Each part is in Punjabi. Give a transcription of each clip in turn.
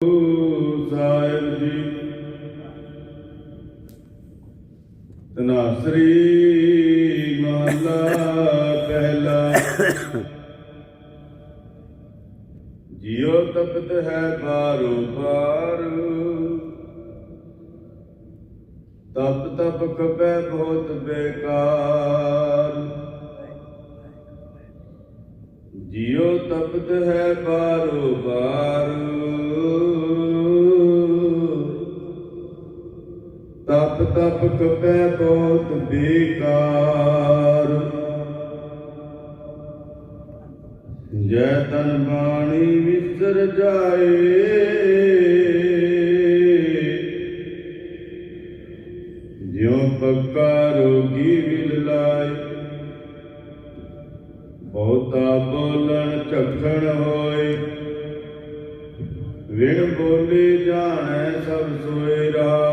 ਗੁਰੂ ਸਾਹਿਬ ਜੀ। ਤਨਾਸਰੀ ਮਹਲਾ ਪਹਿਲਾ। ਜਿਉ ਤਪਤ ਹੈ ਬਾਰੋ ਬਾਰ ਤਪ ਤਪ ਕਪੈ ਬਹੁਤ ਬੇਕਾਰ। ਜਿਉ ਤਪਤ ਹੈ ਬਾਰੋ ਬਾਰ ਤਪ ਕਪੈ ਬਹੁਤ ਬੇਕਾਰ ਜੈ ਤਨ ਬਾਣੀ ਵਿਸਰ ਜਾਏ। ਜਿਉ ਪੱਕਾ ਰੋਗੀ ਵਿਲ ਲਾਏ। ਬਹੁਤਾ ਬੋਲਣ ਝਖਣ ਹੋਏ। ਵਿਣ ਬੋਲੇ ਜਾਣੈ ਸਭ ਸੋਏਰਾ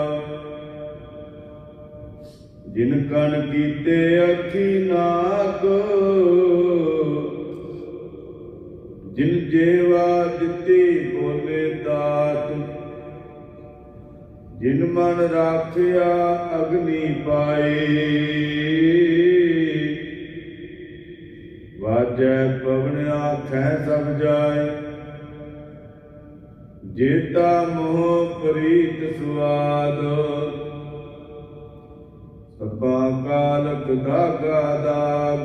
ਜਿਨ ਕਨ ਕੀਤੇ ਅੱਖੀ ਨਾਕ ਜਿਨ ਜੇਵਾ ਦਿੱਤੀ ਬੋਲੇ ਦਾਤ, ਜਿਨ ਮਨ ਰਾਖਿਆ ਅਗਨੀ ਪਾਏ। ਵਾਜੈ ਪਵਨ ਆਖੈ ਸਭ ਜਾਏ, ਜੇਤਾ ਮੋਹ ਪ੍ਰੀਤ ਸੁਆਦ। ਸਭਾ ਕਾਲਕ ਦਾਗਾ ਦਾਗ।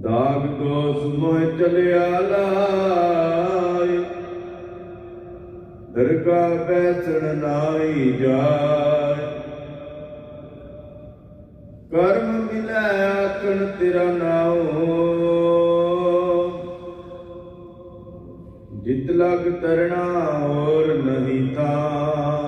ਦਾਗ ਦੋਸ ਮੋਹ ਚਲਿਆ ਲਾਇ। ਦਰਗਾ ਬੈਸਣ ਨਾਈ ਜਾਏ ਕਰਮ ਮਿਲੈ ਆਖਣ ਤੇਰਾ ਨਾਉ। ਜਿਤ ਲਗ ਤਰਣਾ ਹੋਰ ਨਹੀਂ ਥਾ।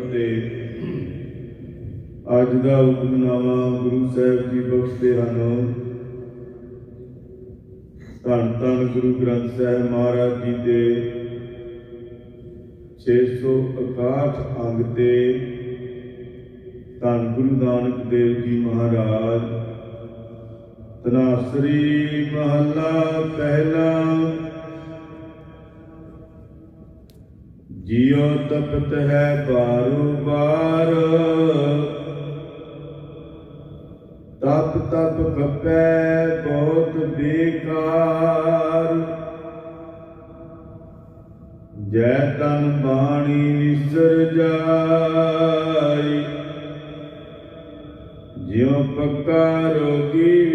ਜੀ ਕੀ ਫਤਿਹ ਅੱਜ ਦਾ ਹੁਕਮਨਾਮਾ ਗੁਰੂ ਸਾਹਿਬ ਜੀ ਬਖਸ਼ਦੇ ਹਨ ਧੰਨ ਧੰਨ ਗੁਰੂ ਗ੍ਰੰਥ ਸਾਹਿਬ ਮਹਾਰਾਜ ਜੀ ਦੇ 661 ਅੰਗ ਤੇ ਧੰਨ ਗੁਰੂ ਨਾਨਕ ਦੇਵ ਜੀ ਮਹਾਰਾਜ ਤਨਾਸਰੀ ਮਹੱਲਾ ਪਹਿਲਾ ਜਿਉ ਤਪਤ ਹੈ ਬਾਰੂ ਬਾਰ। ਤਪ ਤਪ ਖਪੈ ਬਹੁਤ ਬੇਕਾਰ। ਜੈ ਤਨ ਬਾਣੀ ਵਿਸਰ ਜਾਈ। ਜਿਉ ਪੱਕਾ ਰੋਗੀ